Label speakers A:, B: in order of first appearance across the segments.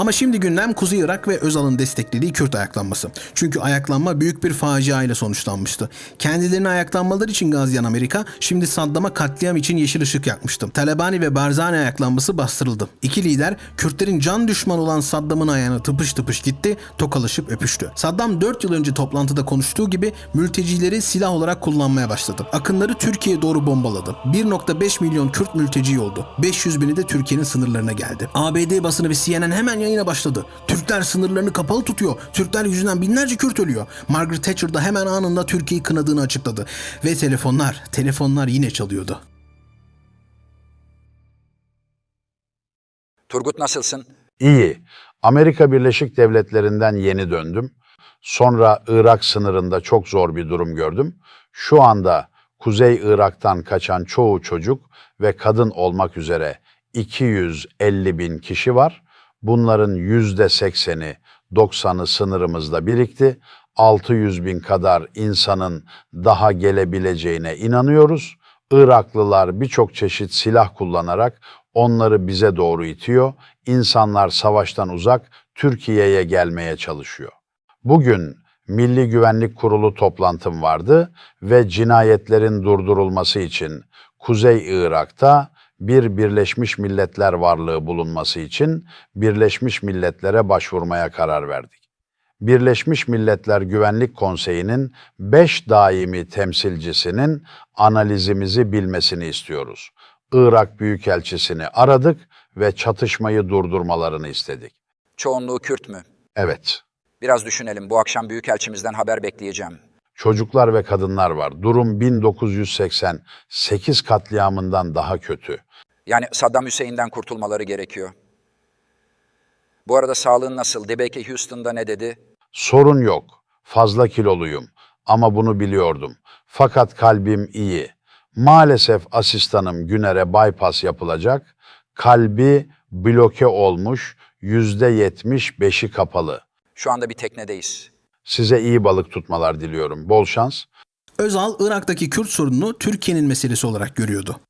A: Ama şimdi gündem Kuzey Irak ve Özal'ın desteklediği Kürt ayaklanması. Çünkü ayaklanma büyük bir facia ile sonuçlanmıştı. Kendilerini ayaklanmaları için gazlayan Amerika şimdi Saddam'a katliam için yeşil ışık yakmıştı. Talabani ve Barzani ayaklanması bastırıldı. İki lider Kürtlerin can düşmanı olan Saddam'ın ayağına tıpış tıpış gitti, tokalaşıp öpüştü. Saddam 4 yıl önce toplantıda konuştuğu gibi mültecileri silah olarak kullanmaya başladı. Akınları Türkiye'ye doğru bombaladı. 1.5 milyon Kürt mülteci oldu. 500 bini de Türkiye'nin sınırlarına geldi. ABD basını ve CNN hemen yayına başladı. Türkler sınırlarını kapalı tutuyor. Türkler yüzünden binlerce Kürt ölüyor. Margaret Thatcher da hemen anında Türkiye'yi kınadığını açıkladı. Ve telefonlar, telefonlar yine çalıyordu.
B: Turgut nasılsın?
C: İyi. Amerika Birleşik Devletleri'nden yeni döndüm. Sonra Irak sınırında çok zor bir durum gördüm. Şu anda Kuzey Irak'tan kaçan çoğu çocuk ve kadın olmak üzere 250 bin kişi var. Bunların yüzde sekseni, 90'ı sınırımızda birikti. 600 bin kadar insanın daha gelebileceğine inanıyoruz. Iraklılar birçok çeşit silah kullanarak onları bize doğru itiyor. İnsanlar savaştan uzak Türkiye'ye gelmeye çalışıyor. Bugün Milli Güvenlik Kurulu toplantım vardı ve cinayetlerin durdurulması için Kuzey Irak'ta bir Birleşmiş Milletler varlığı bulunması için Birleşmiş Milletler'e başvurmaya karar verdik. Birleşmiş Milletler Güvenlik Konseyi'nin 5 daimi temsilcisinin analizimizi bilmesini istiyoruz. Irak Büyükelçisini aradık ve çatışmayı durdurmalarını istedik.
B: Çoğunluğu Kürt mü?
C: Evet,
B: Biraz düşünelim. Bu akşam Büyükelçimizden haber bekleyeceğim.
C: çocuklar ve kadınlar var. Durum 1988 katliamından daha kötü.
B: Yani Saddam Hüseyin'den kurtulmaları gerekiyor. Bu arada sağlığın nasıl? Debeke Houston'da ne dedi?
C: Sorun yok. Fazla kiloluyum ama bunu biliyordum. Fakat kalbim iyi. Maalesef asistanım Güner'e bypass yapılacak. Kalbi bloke olmuş, yüzde yetmiş beşi kapalı.
B: Şu anda bir teknedeyiz.
C: Size iyi balık tutmalar diliyorum. Bol şans.
A: Özal, Irak'taki Kürt sorununu Türkiye'nin meselesi olarak görüyordu.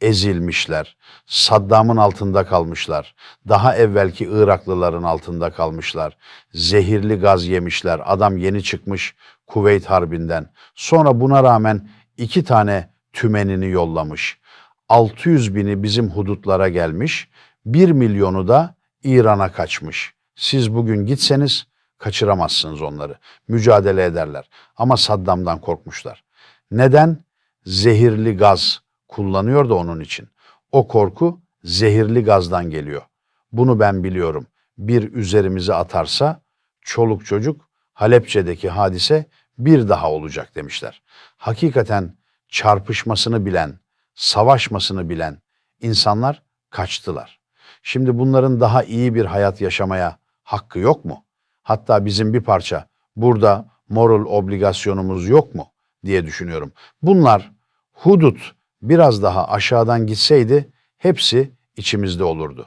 C: Ezilmişler. Saddam'ın altında kalmışlar. Daha evvelki Iraklıların altında kalmışlar. Zehirli gaz yemişler. Adam yeni çıkmış Kuveyt Harbi'nden. Sonra buna rağmen iki tane tümenini yollamış. 600 bini bizim hudutlara gelmiş. 1 milyonu da İran'a kaçmış. Siz bugün gitseniz kaçıramazsınız onları. Mücadele ederler. Ama Saddam'dan korkmuşlar. Neden? Zehirli gaz kullanıyor da onun için. O korku zehirli gazdan geliyor. Bunu ben biliyorum. Bir üzerimize atarsa çoluk çocuk Halepçe'deki hadise bir daha olacak demişler. Hakikaten çarpışmasını bilen, savaşmasını bilen insanlar kaçtılar. Şimdi bunların daha iyi bir hayat yaşamaya hakkı yok mu? Hatta bizim bir parça burada moral obligasyonumuz yok mu diye düşünüyorum. Bunlar hudut biraz daha aşağıdan gitseydi hepsi içimizde olurdu.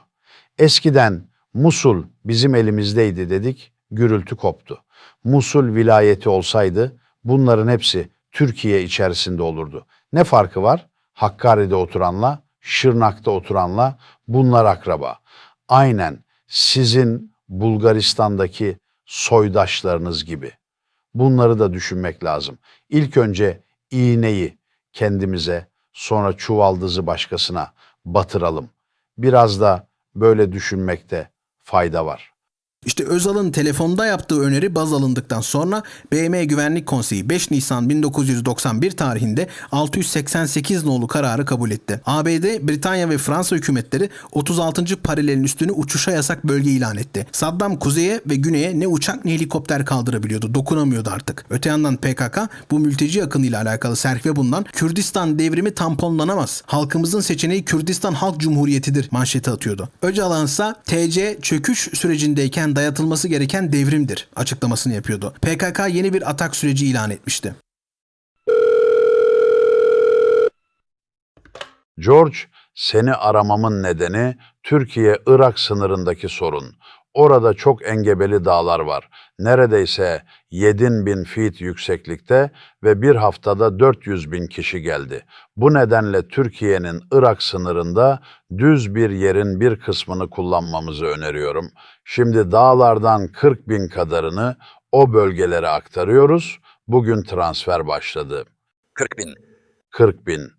C: Eskiden Musul bizim elimizdeydi dedik, gürültü koptu. Musul vilayeti olsaydı bunların hepsi Türkiye içerisinde olurdu. Ne farkı var? Hakkari'de oturanla, Şırnak'ta oturanla bunlar akraba. Aynen sizin Bulgaristan'daki soydaşlarınız gibi. Bunları da düşünmek lazım. İlk önce iğneyi kendimize, sonra çuvaldızı başkasına batıralım. Biraz da böyle düşünmekte fayda var.
A: İşte Özal'ın telefonda yaptığı öneri baz alındıktan sonra BM Güvenlik Konseyi 5 Nisan 1991 tarihinde 688 nolu kararı kabul etti. ABD, Britanya ve Fransa hükümetleri 36. paralelin üstünü uçuşa yasak bölge ilan etti. Saddam kuzeye ve güneye ne uçak ne helikopter kaldırabiliyordu, dokunamıyordu artık. Öte yandan PKK bu mülteci akınıyla alakalı serfe bulunan Kürdistan devrimi tamponlanamaz. Halkımızın seçeneği Kürdistan Halk Cumhuriyeti'dir manşeti atıyordu. Öcalan ise TC çöküş sürecindeyken dayatılması gereken devrimdir açıklamasını yapıyordu. PKK yeni bir atak süreci ilan etmişti.
C: George, seni aramamın nedeni Türkiye-Irak sınırındaki sorun. Orada çok engebeli dağlar var. Neredeyse 7000 bin feet yükseklikte ve bir haftada 400 bin kişi geldi. Bu nedenle Türkiye'nin Irak sınırında düz bir yerin bir kısmını kullanmamızı öneriyorum. Şimdi dağlardan 40 bin kadarını o bölgelere aktarıyoruz. Bugün transfer başladı.
B: 40 bin.
C: 40 bin.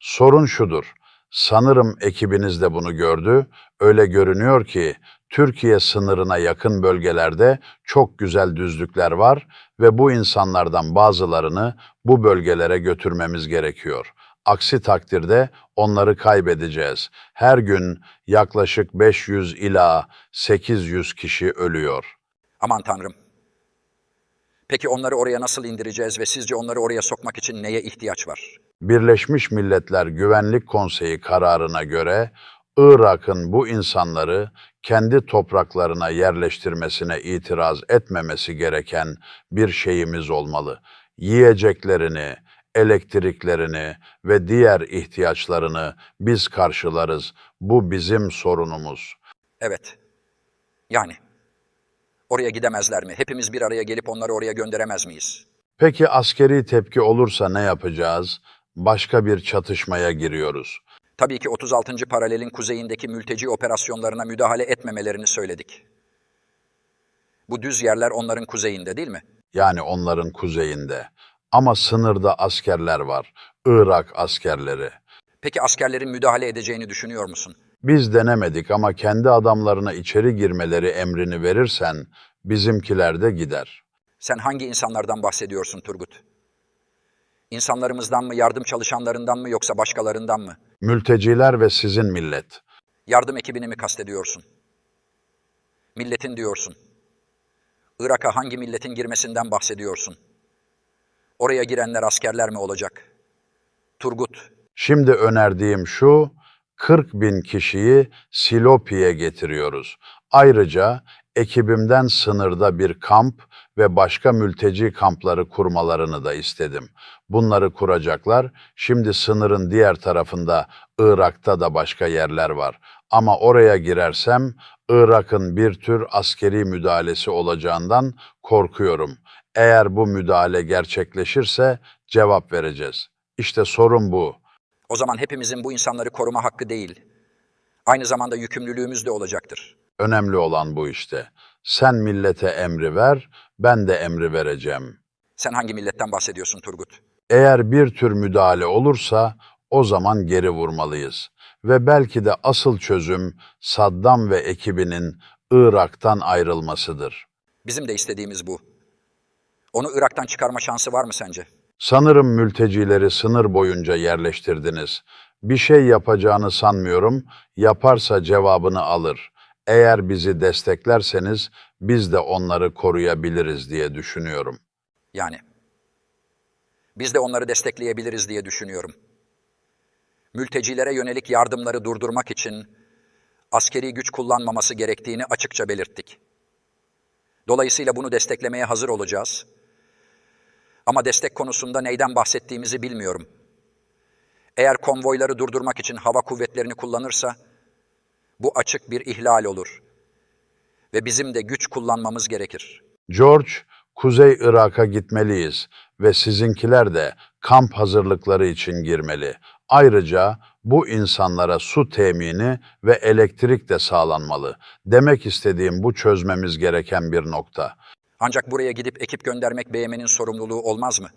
C: Sorun şudur. Sanırım ekibiniz de bunu gördü. Öyle görünüyor ki Türkiye sınırına yakın bölgelerde çok güzel düzlükler var ve bu insanlardan bazılarını bu bölgelere götürmemiz gerekiyor. Aksi takdirde onları kaybedeceğiz. Her gün yaklaşık 500 ila 800 kişi ölüyor.
B: Aman tanrım. Peki onları oraya nasıl indireceğiz ve sizce onları oraya sokmak için neye ihtiyaç var?
C: Birleşmiş Milletler Güvenlik Konseyi kararına göre Irak'ın bu insanları kendi topraklarına yerleştirmesine itiraz etmemesi gereken bir şeyimiz olmalı. Yiyeceklerini, elektriklerini ve diğer ihtiyaçlarını biz karşılarız. Bu bizim sorunumuz.
B: Evet. Yani. Oraya gidemezler mi? Hepimiz bir araya gelip onları oraya gönderemez miyiz?
C: Peki askeri tepki olursa ne yapacağız? Başka bir çatışmaya giriyoruz.
B: Tabii ki 36. paralelin kuzeyindeki mülteci operasyonlarına müdahale etmemelerini söyledik. Bu düz yerler onların kuzeyinde değil mi?
C: yani onların kuzeyinde. Ama sınırda askerler var, Irak askerleri.
B: Peki askerlerin müdahale edeceğini düşünüyor musun?
C: Biz denemedik ama kendi adamlarına içeri girmeleri emrini verirsen bizimkiler de gider.
B: Sen hangi insanlardan bahsediyorsun Turgut? İnsanlarımızdan mı, yardım çalışanlarından mı yoksa başkalarından mı?
C: Mülteciler ve sizin millet.
B: Yardım ekibini mi kastediyorsun? Milletin diyorsun. Irak'a hangi milletin girmesinden bahsediyorsun? Oraya girenler askerler mi olacak? Turgut,
C: Şimdi önerdiğim şu, 40 bin kişiyi Silopi'ye getiriyoruz. Ayrıca ekibimden sınırda bir kamp ve başka mülteci kampları kurmalarını da istedim. Bunları kuracaklar. Şimdi sınırın diğer tarafında Irak'ta da başka yerler var. Ama oraya girersem Irak'ın bir tür askeri müdahalesi olacağından korkuyorum. Eğer bu müdahale gerçekleşirse cevap vereceğiz. İşte sorun bu.
B: o zaman hepimizin bu insanları koruma hakkı değil. Aynı zamanda yükümlülüğümüz de olacaktır.
C: Önemli olan bu işte. Sen millete emri ver, ben de emri vereceğim.
B: Sen hangi milletten bahsediyorsun Turgut?
C: Eğer bir tür müdahale olursa o zaman geri vurmalıyız. Ve belki de asıl çözüm Saddam ve ekibinin Irak'tan ayrılmasıdır.
B: Bizim de istediğimiz bu. Onu Irak'tan çıkarma şansı var mı sence?
C: Sanırım mültecileri sınır boyunca yerleştirdiniz. Bir şey yapacağını sanmıyorum. Yaparsa cevabını alır. Eğer bizi desteklerseniz biz de onları koruyabiliriz diye düşünüyorum.
B: Yani. Biz de onları destekleyebiliriz diye düşünüyorum. Mültecilere yönelik yardımları durdurmak için askeri güç kullanmaması gerektiğini açıkça belirttik. Dolayısıyla bunu desteklemeye hazır olacağız. Ama destek konusunda neyden bahsettiğimizi bilmiyorum. Eğer konvoyları durdurmak için hava kuvvetlerini kullanırsa bu açık bir ihlal olur ve bizim de güç kullanmamız gerekir.
C: George, Kuzey Irak'a gitmeliyiz ve sizinkiler de kamp hazırlıkları için girmeli. Ayrıca bu insanlara su temini ve elektrik de sağlanmalı. Demek istediğim bu çözmemiz gereken bir nokta.
B: Ancak buraya gidip ekip göndermek BM'nin sorumluluğu olmaz mı?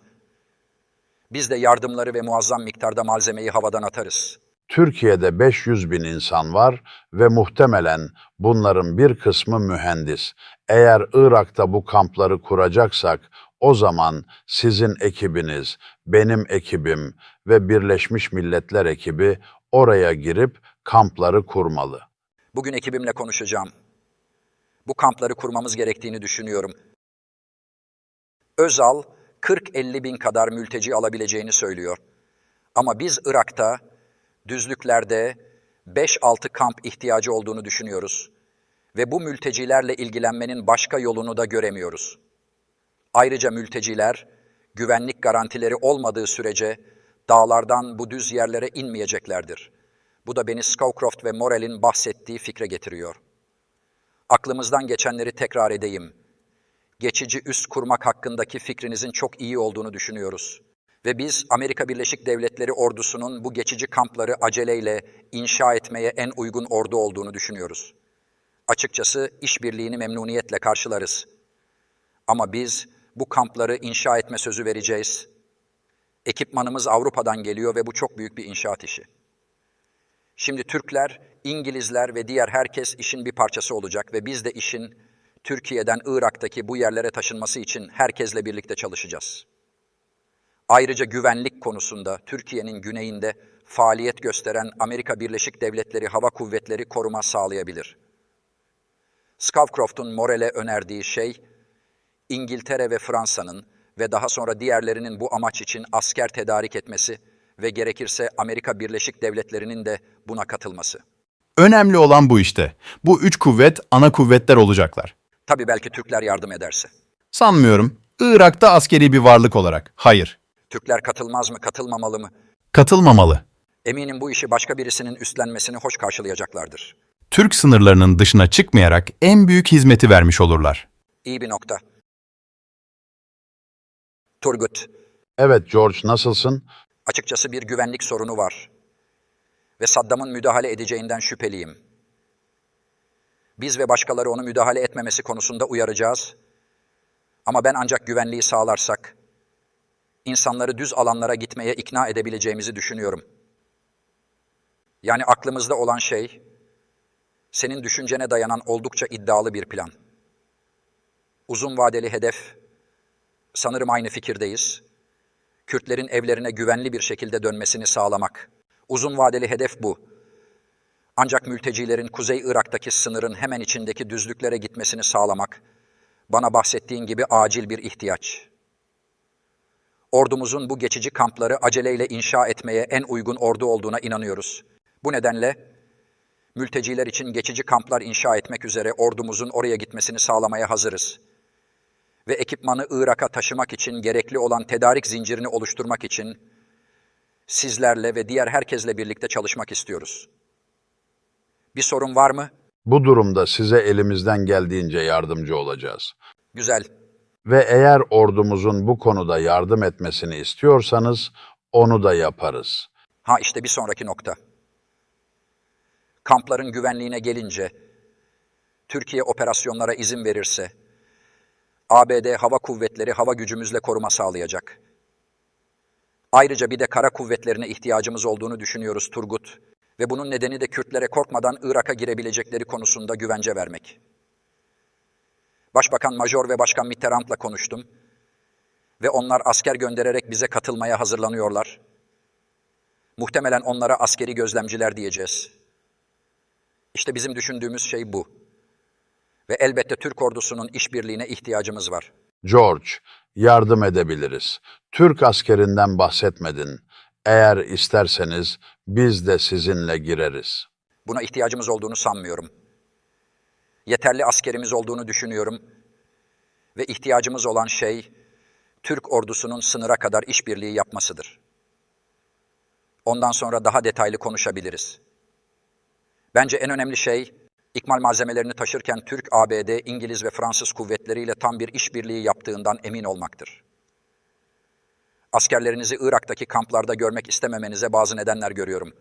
B: Biz de yardımları ve muazzam miktarda malzemeyi havadan atarız.
C: Türkiye'de 500 bin insan var ve muhtemelen bunların bir kısmı mühendis. Eğer Irak'ta bu kampları kuracaksak o zaman sizin ekibiniz, benim ekibim ve Birleşmiş Milletler ekibi oraya girip kampları kurmalı.
B: Bugün ekibimle konuşacağım. Bu kampları kurmamız gerektiğini düşünüyorum. Özal, 40-50 bin kadar mülteci alabileceğini söylüyor. Ama biz Irak'ta, düzlüklerde 5-6 kamp ihtiyacı olduğunu düşünüyoruz. Ve bu mültecilerle ilgilenmenin başka yolunu da göremiyoruz. Ayrıca mülteciler, güvenlik garantileri olmadığı sürece dağlardan bu düz yerlere inmeyeceklerdir. Bu da beni Scowcroft ve Morel'in bahsettiği fikre getiriyor. Aklımızdan geçenleri tekrar edeyim. Geçici üst kurmak hakkındaki fikrinizin çok iyi olduğunu düşünüyoruz. Ve biz Amerika Birleşik Devletleri ordusunun bu geçici kampları aceleyle inşa etmeye en uygun ordu olduğunu düşünüyoruz. Açıkçası işbirliğini memnuniyetle karşılarız. Ama biz bu kampları inşa etme sözü vereceğiz. Ekipmanımız Avrupa'dan geliyor ve bu çok büyük bir inşaat işi. Şimdi Türkler, İngilizler ve diğer herkes işin bir parçası olacak ve biz de işin Türkiye'den Irak'taki bu yerlere taşınması için herkesle birlikte çalışacağız. Ayrıca güvenlik konusunda Türkiye'nin güneyinde faaliyet gösteren Amerika Birleşik Devletleri Hava Kuvvetleri koruma sağlayabilir. Scowcroft'un Morel'e önerdiği şey, İngiltere ve Fransa'nın ve daha sonra diğerlerinin bu amaç için asker tedarik etmesi ve gerekirse Amerika Birleşik Devletleri'nin de buna katılması.
D: Önemli olan bu işte. Bu üç kuvvet ana kuvvetler olacaklar.
B: Tabii belki Türkler yardım ederse.
D: Sanmıyorum. Irak'ta askeri bir varlık olarak. Hayır.
B: Türkler katılmaz mı, katılmamalı mı?
D: Katılmamalı.
B: Eminim bu işi başka birisinin üstlenmesini hoş karşılayacaklardır.
D: Türk sınırlarının dışına çıkmayarak en büyük hizmeti vermiş olurlar.
B: İyi bir nokta. Turgut,
C: Evet George nasılsın?
B: açıkçası bir güvenlik sorunu var. Ve Saddam'ın müdahale edeceğinden şüpheliyim. Biz ve başkaları onu müdahale etmemesi konusunda uyaracağız. Ama ben ancak güvenliği sağlarsak, insanları düz alanlara gitmeye ikna edebileceğimizi düşünüyorum. Yani aklımızda olan şey, senin düşüncene dayanan oldukça iddialı bir plan. Uzun vadeli hedef, sanırım aynı fikirdeyiz. Kürtlerin evlerine güvenli bir şekilde dönmesini sağlamak. Uzun vadeli hedef bu. Ancak mültecilerin Kuzey Irak'taki sınırın hemen içindeki düzlüklere gitmesini sağlamak, bana bahsettiğin gibi acil bir ihtiyaç. Ordumuzun bu geçici kampları aceleyle inşa etmeye en uygun ordu olduğuna inanıyoruz. Bu nedenle mülteciler için geçici kamplar inşa etmek üzere ordumuzun oraya gitmesini sağlamaya hazırız. Ve ekipmanı Irak'a taşımak için gerekli olan tedarik zincirini oluşturmak için sizlerle ve diğer herkesle birlikte çalışmak istiyoruz. Bir sorun var mı?
C: Bu durumda size elimizden geldiğince yardımcı olacağız.
B: Güzel.
C: Ve eğer ordumuzun bu konuda yardım etmesini istiyorsanız onu da yaparız.
B: Ha işte bir sonraki nokta. Kampların güvenliğine gelince, Türkiye operasyonlara izin verirse, ABD hava kuvvetleri hava gücümüzle koruma sağlayacak. Ayrıca bir de kara kuvvetlerine ihtiyacımız olduğunu düşünüyoruz Turgut. Ve bunun nedeni de Kürtlere korkmadan Irak'a girebilecekleri konusunda güvence vermek. Başbakan Major ve Başkan Mitterrand'la konuştum. Ve onlar asker göndererek bize katılmaya hazırlanıyorlar. Muhtemelen onlara askeri gözlemciler diyeceğiz. İşte bizim düşündüğümüz şey bu. Ve elbette Türk ordusunun işbirliğine ihtiyacımız var.
C: George, yardım edebiliriz. Türk askerinden bahsetmedin. Eğer isterseniz biz de sizinle gireriz.
B: Buna ihtiyacımız olduğunu sanmıyorum. Yeterli askerimiz olduğunu düşünüyorum. Ve ihtiyacımız olan şey, Türk ordusunun sınıra kadar işbirliği yapmasıdır. Ondan sonra daha detaylı konuşabiliriz. Bence en önemli şey, ikmal malzemelerini taşırken Türk, ABD, İngiliz ve Fransız kuvvetleriyle tam bir işbirliği yaptığından emin olmaktır. Askerlerinizi Irak'taki kamplarda görmek istememenize bazı nedenler görüyorum.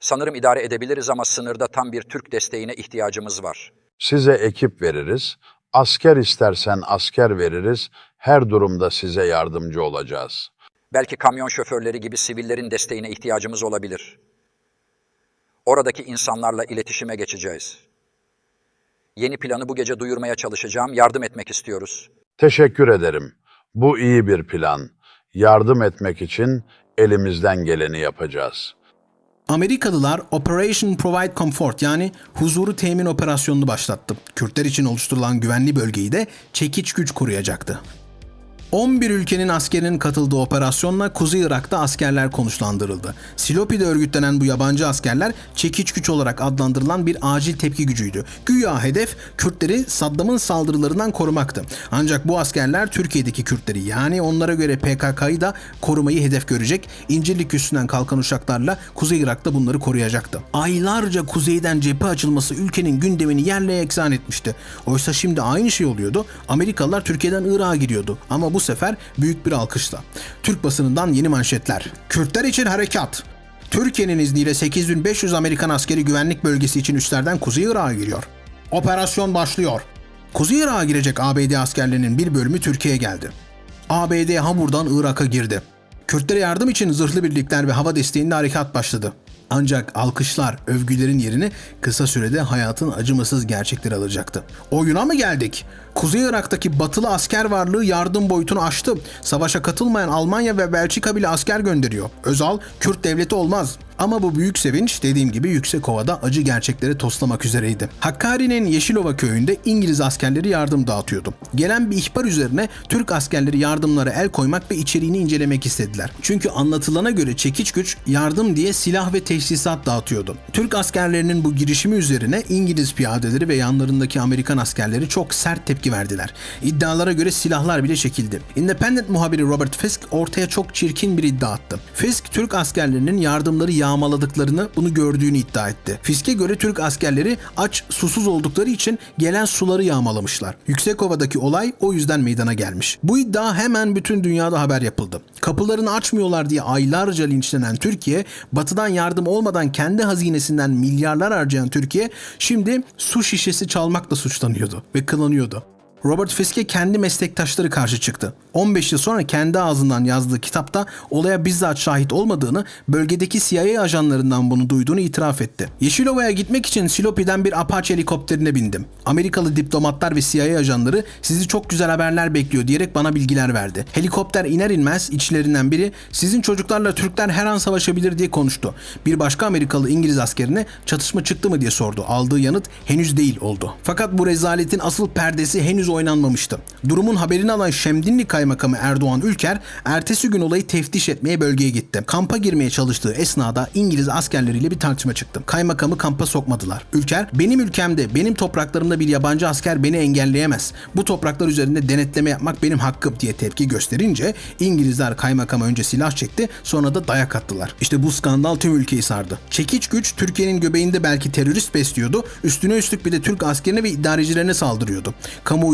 B: Sanırım idare edebiliriz ama sınırda tam bir Türk desteğine ihtiyacımız var.
C: Size ekip veririz. Asker istersen asker veririz. Her durumda size yardımcı olacağız.
B: Belki kamyon şoförleri gibi sivillerin desteğine ihtiyacımız olabilir. Oradaki insanlarla iletişime geçeceğiz. Yeni planı bu gece duyurmaya çalışacağım. Yardım etmek istiyoruz.
C: Teşekkür ederim. Bu iyi bir plan. Yardım etmek için elimizden geleni yapacağız.
A: Amerikalılar Operation Provide Comfort yani huzuru temin operasyonunu başlattı. Kürtler için oluşturulan güvenli bölgeyi de çekiç güç koruyacaktı. 11 ülkenin askerinin katıldığı operasyonla Kuzey Irak'ta askerler konuşlandırıldı. Silopi'de örgütlenen bu yabancı askerler çekiç güç olarak adlandırılan bir acil tepki gücüydü. Güya hedef Kürtleri Saddam'ın saldırılarından korumaktı. Ancak bu askerler Türkiye'deki Kürtleri yani onlara göre PKK'yı da korumayı hedef görecek. İncirlik üstünden kalkan uçaklarla Kuzey Irak'ta bunları koruyacaktı. Aylarca kuzeyden cephe açılması ülkenin gündemini yerle eksan etmişti. Oysa şimdi aynı şey oluyordu. Amerikalılar Türkiye'den Irak'a gidiyordu. Ama bu sefer büyük bir alkışla. Türk basınından yeni manşetler. Kürtler için harekat. Türkiye'nin izniyle 8500 Amerikan askeri güvenlik bölgesi için üstlerden Kuzey Irak'a giriyor. Operasyon başlıyor. Kuzey Irak'a girecek ABD askerlerinin bir bölümü Türkiye'ye geldi. ABD Hamur'dan Irak'a girdi. Kürtlere yardım için zırhlı birlikler ve hava desteğinde harekat başladı. Ancak alkışlar, övgülerin yerini kısa sürede hayatın acımasız gerçekleri alacaktı. Oyuna mı geldik? Kuzey Irak'taki batılı asker varlığı yardım boyutunu aştı. Savaşa katılmayan Almanya ve Belçika bile asker gönderiyor. Özal, Kürt devleti olmaz. Ama bu büyük sevinç dediğim gibi Yüksekova'da acı gerçekleri toslamak üzereydi. Hakkari'nin Yeşilova köyünde İngiliz askerleri yardım dağıtıyordu. Gelen bir ihbar üzerine Türk askerleri yardımlara el koymak ve içeriğini incelemek istediler. Çünkü anlatılana göre çekiç güç yardım diye silah ve teçhizat dağıtıyordu. Türk askerlerinin bu girişimi üzerine İngiliz piyadeleri ve yanlarındaki Amerikan askerleri çok sert tepki verdiler. İddialara göre silahlar bile çekildi. Independent muhabiri Robert Fisk ortaya çok çirkin bir iddia attı. Fisk Türk askerlerinin yardımları yağmaladıklarını, bunu gördüğünü iddia etti. Fisk'e göre Türk askerleri aç, susuz oldukları için gelen suları yağmalamışlar. Yüksekova'daki olay o yüzden meydana gelmiş. Bu iddia hemen bütün dünyada haber yapıldı. Kapılarını açmıyorlar diye aylarca linçlenen Türkiye, batıdan yardım olmadan kendi hazinesinden milyarlar harcayan Türkiye, şimdi su şişesi çalmakla suçlanıyordu ve kınanıyordu. Robert Fisk'e kendi meslektaşları karşı çıktı. 15 yıl sonra kendi ağzından yazdığı kitapta olaya bizzat şahit olmadığını, bölgedeki CIA ajanlarından bunu duyduğunu itiraf etti. Yeşilova'ya gitmek için Silopi'den bir Apache helikopterine bindim. Amerikalı diplomatlar ve CIA ajanları sizi çok güzel haberler bekliyor diyerek bana bilgiler verdi. Helikopter iner inmez içlerinden biri sizin çocuklarla Türkler her an savaşabilir diye konuştu. Bir başka Amerikalı İngiliz askerine çatışma çıktı mı diye sordu. Aldığı yanıt henüz değil oldu. Fakat bu rezaletin asıl perdesi henüz oynanmamıştı. Durumun haberini alan Şemdinli Kaymakamı Erdoğan Ülker ertesi gün olayı teftiş etmeye bölgeye gitti. Kampa girmeye çalıştığı esnada İngiliz askerleriyle bir tartışma çıktı. Kaymakamı kampa sokmadılar. Ülker benim ülkemde benim topraklarımda bir yabancı asker beni engelleyemez. Bu topraklar üzerinde denetleme yapmak benim hakkım diye tepki gösterince İngilizler kaymakama önce silah çekti sonra da dayak attılar. İşte bu skandal tüm ülkeyi sardı. Çekiç güç Türkiye'nin göbeğinde belki terörist besliyordu. Üstüne üstlük bir de Türk askerine ve idarecilerine saldırıyordu.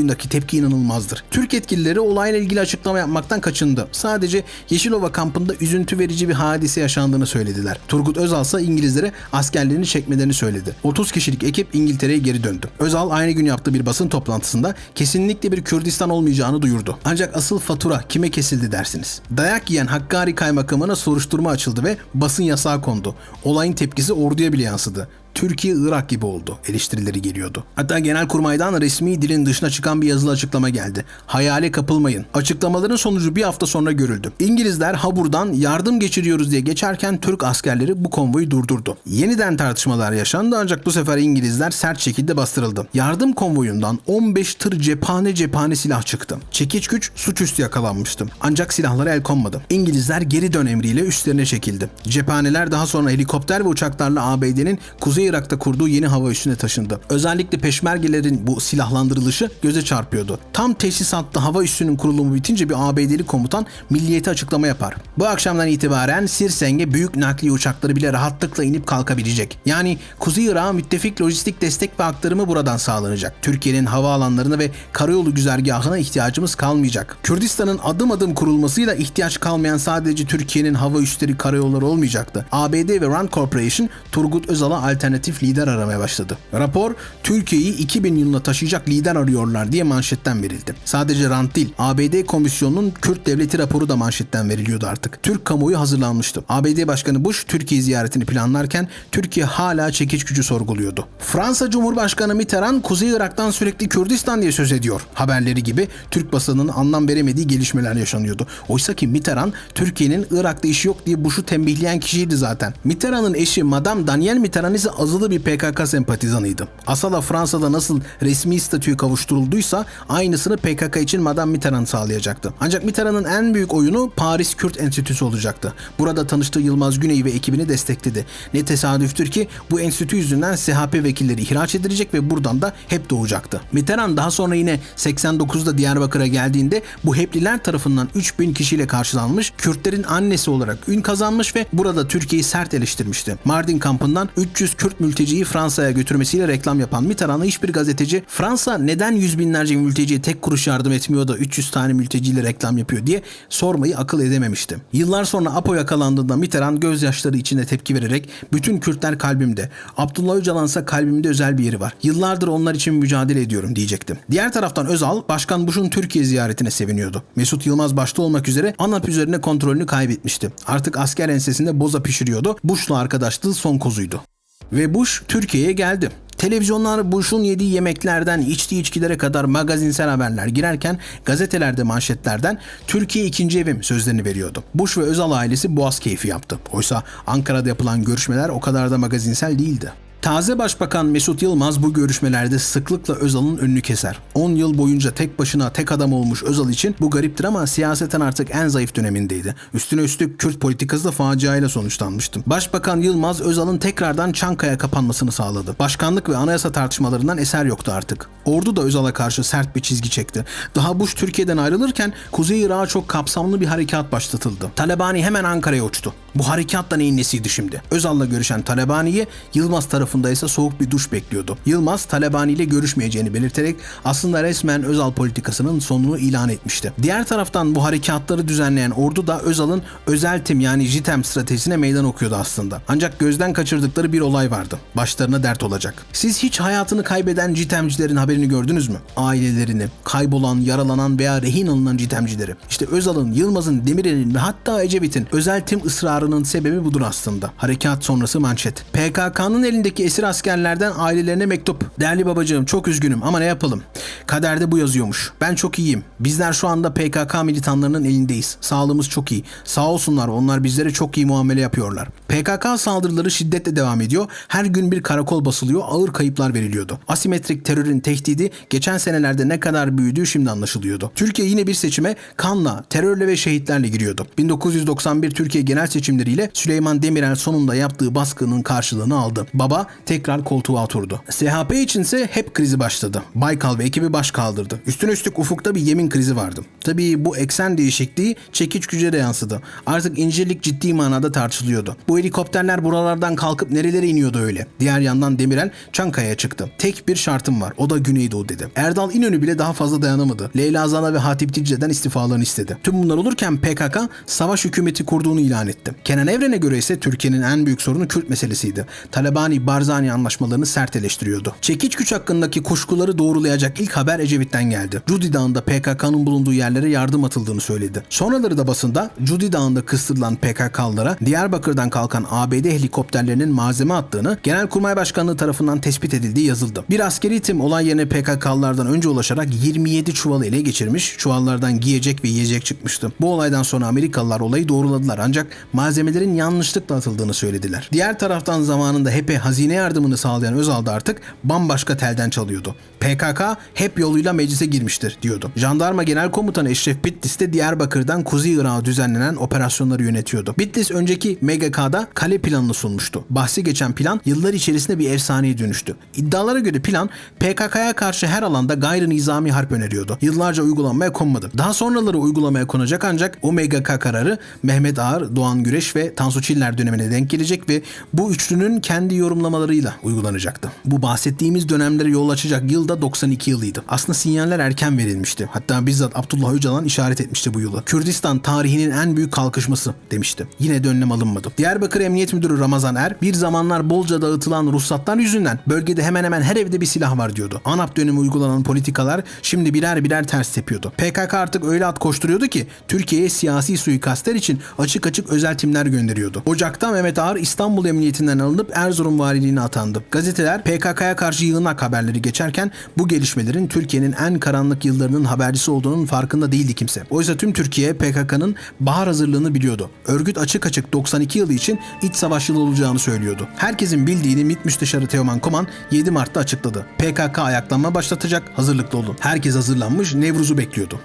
A: Kamuoyundaki tepki inanılmazdır. Türk yetkilileri olayla ilgili açıklama yapmaktan kaçındı. Sadece Yeşilova kampında üzüntü verici bir hadise yaşandığını söylediler. Turgut Özal ise İngilizlere askerlerini çekmelerini söyledi. 30 kişilik ekip İngiltere'ye geri döndü. Özal aynı gün yaptığı bir basın toplantısında kesinlikle bir Kürdistan olmayacağını duyurdu. Ancak asıl fatura kime kesildi dersiniz? Dayak yiyen Hakkari kaymakamına soruşturma açıldı ve basın yasağı kondu. Olayın tepkisi orduya bile yansıdı. Türkiye Irak gibi oldu eleştirileri geliyordu. Hatta Genelkurmay'dan resmi dilin dışına çıkan bir yazılı açıklama geldi. Hayale kapılmayın. Açıklamaların sonucu bir hafta sonra görüldü. İngilizler Habur'dan yardım geçiriyoruz diye geçerken Türk askerleri bu konvoyu durdurdu. Yeniden tartışmalar yaşandı ancak bu sefer İngilizler sert şekilde bastırıldı. Yardım konvoyundan 15 tır cephane cephane silah çıktı. Çekiç güç suçüstü yakalanmıştı. Ancak silahlara el konmadı. İngilizler geri dön emriyle üstlerine çekildi. Cephaneler daha sonra helikopter ve uçaklarla ABD'nin Kuzey Irak'ta kurduğu yeni hava üssüne taşındı. Özellikle peşmergelerin bu silahlandırılışı göze çarpıyordu. Tam teşhisatlı hava üssünün kurulumu bitince bir ABD'li komutan milliyete açıklama yapar. Bu akşamdan itibaren Sirseng'e büyük nakliye uçakları bile rahatlıkla inip kalkabilecek. Yani Kuzey Irak'a müttefik lojistik destek ve aktarımı buradan sağlanacak. Türkiye'nin havaalanlarına ve karayolu güzergahına ihtiyacımız kalmayacak. Kürdistan'ın adım adım kurulmasıyla ihtiyaç kalmayan sadece Türkiye'nin hava üsleri karayolları olmayacaktı. ABD ve Rand Corporation Turgut Özal'a alternatif lider aramaya başladı. Rapor Türkiye'yi 2000 yılına taşıyacak lider arıyorlar diye manşetten verildi. Sadece Rand değil, ABD komisyonunun Kürt devleti raporu da manşetten veriliyordu artık. Türk kamuoyu hazırlanmıştı. ABD Başkanı Bush Türkiye ziyaretini planlarken Türkiye hala çekiç gücü sorguluyordu. Fransa Cumhurbaşkanı Mitterrand Kuzey Irak'tan sürekli Kürdistan diye söz ediyor. Haberleri gibi Türk basınının anlam veremediği gelişmeler yaşanıyordu. Oysa ki Mitterrand Türkiye'nin Irak'ta işi yok diye Bush'u tembihleyen kişiydi zaten. Mitterrand'ın eşi Madame Danielle Mitterrand ise azılı bir PKK sempatizanıydı. Asala Fransa'da nasıl resmi statüye kavuşturulduysa aynısını PKK için Madame Mitterrand sağlayacaktı. Ancak Mitterrand'ın en büyük oyunu Paris Kürt Enstitüsü olacaktı. Burada tanıştığı Yılmaz Güney ve ekibini destekledi. Ne tesadüftür ki bu enstitü yüzünden SHP vekilleri ihraç edilecek ve buradan da hep doğacaktı. Mitterrand daha sonra yine 89'da Diyarbakır'a geldiğinde bu hepliler tarafından 3000 kişiyle karşılanmış, Kürtlerin annesi olarak ün kazanmış ve burada Türkiye'yi sert eleştirmişti. Mardin kampından 300 Kürt mülteciyi Fransa'ya götürmesiyle reklam yapan Mitterrand'a hiçbir gazeteci Fransa neden yüz binlerce mülteciye tek kuruş yardım etmiyor da 300 tane mülteciyle reklam yapıyor diye sormayı akıl edememişti. Yıllar sonra Apo yakalandığında Mitterrand gözyaşları içinde tepki vererek bütün Kürtler kalbimde, Abdullah Öcalan ise kalbimde özel bir yeri var. Yıllardır onlar için mücadele ediyorum diyecektim. Diğer taraftan Özal, Başkan Bush'un Türkiye ziyaretine seviniyordu. Mesut Yılmaz başta olmak üzere ANAP üzerine kontrolünü kaybetmişti. Artık asker ensesinde boza pişiriyordu. Bush'la arkadaşlığı son kozuydu. Ve Bush Türkiye'ye geldi. Televizyonlar Bush'un yediği yemeklerden içtiği içkilere kadar magazinsel haberler girerken gazetelerde manşetlerden Türkiye ikinci evim sözlerini veriyordu. Bush ve Özal ailesi boğaz keyfi yaptı. Oysa Ankara'da yapılan görüşmeler o kadar da magazinsel değildi. Taze Başbakan Mesut Yılmaz bu görüşmelerde sıklıkla Özal'ın önünü keser. 10 yıl boyunca tek başına tek adam olmuş Özal için bu gariptir ama siyaseten artık en zayıf dönemindeydi. Üstüne üstlük Kürt politikası da faciayla sonuçlanmıştı. Başbakan Yılmaz Özal'ın tekrardan Çankaya kapanmasını sağladı. Başkanlık ve anayasa tartışmalarından eser yoktu artık. Ordu da Özal'a karşı sert bir çizgi çekti. Daha Bush Türkiye'den ayrılırken Kuzey Irak'a çok kapsamlı bir harekat başlatıldı. Talebani hemen Ankara'ya uçtu. Bu harekat da neyin nesiydi şimdi? Özal'la görüşen Talebani'yi Yılmaz tarafında ise soğuk bir duş bekliyordu. Yılmaz Talebani ile görüşmeyeceğini belirterek aslında resmen Özal politikasının sonunu ilan etmişti. Diğer taraftan bu harekatları düzenleyen ordu da Özal'ın özel tim yani JITEM stratejisine meydan okuyordu aslında. Ancak gözden kaçırdıkları bir olay vardı. Başlarına dert olacak. Siz hiç hayatını kaybeden JITEM'cilerin haberini gördünüz mü? Ailelerini, kaybolan, yaralanan veya rehin alınan JITEM'cileri. İşte Özal'ın, Yılmaz'ın, Demirel'in ve hatta Ecevit'in özel tim ısrarının sebebi budur aslında. Harekat sonrası manşet. PKK'nın elindeki esir askerlerden ailelerine mektup. Değerli babacığım çok üzgünüm ama ne yapalım? Kaderde bu yazıyormuş. Ben çok iyiyim. Bizler şu anda PKK militanlarının elindeyiz. Sağlığımız çok iyi. Sağ olsunlar onlar bizlere çok iyi muamele yapıyorlar. PKK saldırıları şiddetle devam ediyor. Her gün bir karakol basılıyor. Ağır kayıplar veriliyordu. Asimetrik terörün tehdidi geçen senelerde ne kadar büyüdüğü şimdi anlaşılıyordu. Türkiye yine bir seçime kanla, terörle ve şehitlerle giriyordu. 1991 Türkiye genel seçimleriyle Süleyman Demirel sonunda yaptığı baskının karşılığını aldı. Baba tekrar koltuğa oturdu. SHP içinse hep krizi başladı. Baykal ve ekibi baş kaldırdı. Üstüne üstlük ufukta bir yemin krizi vardı. Tabii bu eksen değişikliği çekiç güce de yansıdı. Artık incirlik ciddi manada tartışılıyordu. Bu helikopterler buralardan kalkıp nerelere iniyordu öyle. Diğer yandan Demirel Çankaya'ya çıktı. Tek bir şartım var. O da Güneydoğu dedi. Erdal İnönü bile daha fazla dayanamadı. Leyla Zana ve Hatip Dicle'den istifalarını istedi. Tüm bunlar olurken PKK savaş hükümeti kurduğunu ilan etti. Kenan Evren'e göre ise Türkiye'nin en büyük sorunu Kürt meselesiydi. Talabani Barzani anlaşmalarını sert eleştiriyordu. Çekiç güç hakkındaki kuşkuları doğrulayacak ilk haber Ecevit'ten geldi. Cudi Dağı'nda PKK'nın bulunduğu yerlere yardım atıldığını söyledi. Sonraları da basında Cudi Dağı'nda kıstırılan PKK'lılara Diyarbakır'dan kalkan ABD helikopterlerinin malzeme attığını Genelkurmay Başkanlığı tarafından tespit edildiği yazıldı. Bir askeri tim olay yerine PKK'lılardan önce ulaşarak 27 çuvalı ele geçirmiş, çuvallardan giyecek ve yiyecek çıkmıştı. Bu olaydan sonra Amerikalılar olayı doğruladılar ancak malzemelerin yanlışlıkla atıldığını söylediler. Diğer taraftan zamanında HEP'e hazine yardımını sağlayan Özal da artık bambaşka telden çalıyordu. PKK hep yoluyla meclise girmiştir diyordu. Jandarma Genel Komutanı Eşref Bitlis de Diyarbakır'dan Kuzey Irak'a düzenlenen operasyonları yönetiyordu. Bitlis önceki MGK'da kale planını sunmuştu. Bahsi geçen plan yıllar içerisinde bir efsaneye dönüştü. İddialara göre plan PKK'ya karşı her alanda gayri nizami harp öneriyordu. Yıllarca uygulanmaya konmadı. Daha sonraları uygulamaya konacak ancak o MGK kararı Mehmet Ağar, Doğan Güreş ve Tansu Çiller dönemine denk gelecek ve bu üçlünün kendi yorumlamalarıyla uygulanacaktı. Bu bahsettiğimiz dönemlere yol açacak yıl da 92 yılıydı. Aslında sinyaller erken verilmişti. Hatta bizzat Abdullah Öcalan işaret etmişti bu yılı. Kürdistan tarihinin en büyük kalkışması demişti. Yine de önlem alınmadı. Diyarbakır Emniyet Müdürü Ramazan Er bir zamanlar bolca dağıtılan ruhsatlar yüzünden bölgede hemen hemen her evde bir silah var diyordu. ANAP dönemi uygulanan politikalar şimdi birer birer ters tepiyordu. PKK artık öyle at koşturuyordu ki Türkiye'ye siyasi suikastler için açık açık özel timler gönderiyordu. Ocak'ta Mehmet Ağar İstanbul Emniyetinden alınıp Erzurum Valiliğine atandı. Gazeteler PKK'ya karşı yığınak haberleri geçerken bu gelişmelerin Türkiye'nin en karanlık yıllarının habercisi olduğunun farkında değildi kimse. Oysa tüm Türkiye PKK'nın bahar hazırlığını biliyordu. Örgüt açık açık 92 yılı için için iç savaş yılı olacağını söylüyordu. Herkesin bildiğini MİT Müsteşarı Teoman Koman 7 Mart'ta açıkladı. PKK ayaklanma başlatacak, hazırlıklı olun. Herkes hazırlanmış, Nevruz'u bekliyordu.